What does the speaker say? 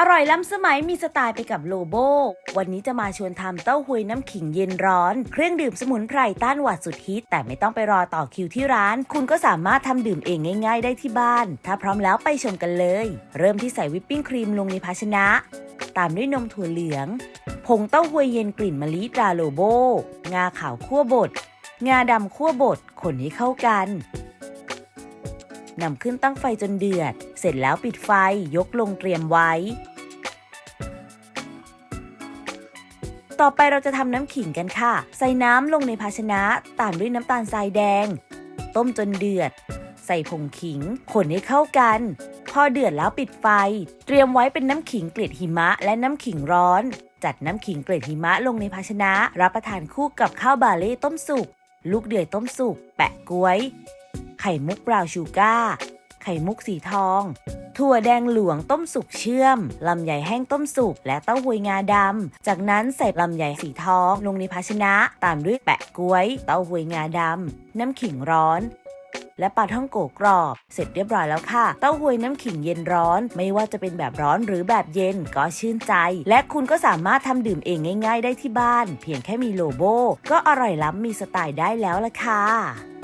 อร่อยล้ำสมัยมีสไตล์ไปกับโลโบ วันนี้จะมาชวนทำเต้าหวยน้ำขิงเย็นร้อน เครื่องดื่มสมุนไพรต้านหวัดสุดฮิต แต่ไม่ต้องไปรอต่อคิวที่ร้าน คุณก็สามารถทำดื่มเองง่ายๆได้ที่บ้าน ถ้าพร้อมแล้วไปชมกันเลย เริ่มที่ใส่วิปปิ้งครีมลงในภาชนะ ตามด้วยนมถั่วเหลือง ผงเต้าหวยเย็นกลิ่นมะลิตราโลโบ งาขาวคั่วบด งาดำคั่วบด คนให้เข้ากัน นำขึ้นตั้งไฟจนเดือด เสร็จแล้วปิดไฟยกลงเตรียมไว้ ต่อไปเราจะทำน้ำขิงกันค่ะ ใส่น้ำลงในภาชนะ ตามด้วยน้ำตาลทรายแดง ต้มจนเดือด ใส่ผงขิง คนให้เข้ากัน พอเดือดแล้วปิดไฟ เตรียมไว้เป็นน้ำขิงเกล็ดหิมะ และน้ำขิงร้อน จัดน้ำขิงเกล็ดหิมะลงในภาชนะ รับประทานคู่กับข้าวบาเล่ต้มสุกลูกเดือยต้มสุก แปะกล้วย ไข่มุกบราวชูการ์ไข่มุกสีทอง ถั่วแดงหลวงต้มสุกเชื่อม ลำไยแห้งต้มสุก และเต้าหวยงาดำ จากนั้นใส่ลำไยสีทอง ลงในภาชนะ ตามด้วยแปะกล้วย เต้าหวยงาดำ น้ำขิงร้อนและปลาท่องโกกรอบ เสร็จเรียบร้อยแล้วค่ะ เต้าหวยน้ำขิงเย็นร้อน ไม่ว่าจะเป็นแบบร้อนหรือแบบเย็นก็ชื่นใจ และคุณก็สามารถทำดื่มเองง่าย ๆ ได้ที่บ้าน เพียงแค่มีโลโบก็อร่อยล้ำมีสไตล์ได้แล้วละค่ะ